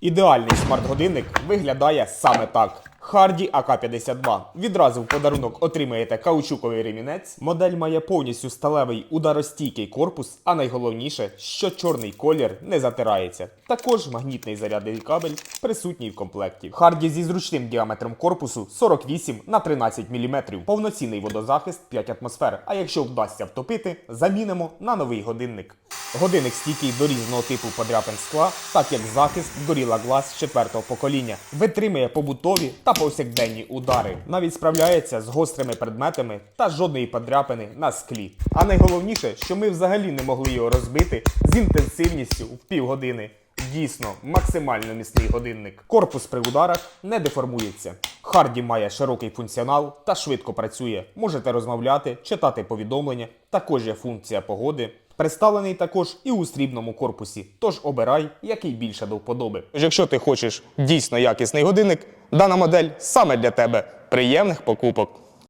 Ідеальний смарт-годинник виглядає саме так. Hardy AK-52. Відразу в подарунок отримаєте каучуковий ремінець. Модель має повністю сталевий ударостійкий корпус, а найголовніше, що чорний колір не затирається. Також магнітний зарядний кабель присутній в комплекті. Hardy зі зручним діаметром корпусу 48 на 13 мм. Повноцінний водозахист 5 атмосфер. А якщо вдасться втопити, замінимо на новий годинник. Годинник стійкий до різного типу подряпин скла, так як захист Gorilla Glass 4 покоління, витримує побутові та повсякденні удари. Навіть справляється з гострими предметами та жодної подряпини на склі. А найголовніше, що ми взагалі не могли його розбити з інтенсивністю в півгодини. Дійсно, максимально міцний годинник. Корпус при ударах не деформується. Харді має широкий функціонал та швидко працює. Можете розмовляти, читати повідомлення. Також є функція погоди. Представлений також і у срібному корпусі. Тож обирай, який більше до вподоби. Якщо ти хочеш дійсно якісний годинник, дана модель саме для тебе. Приємних покупок!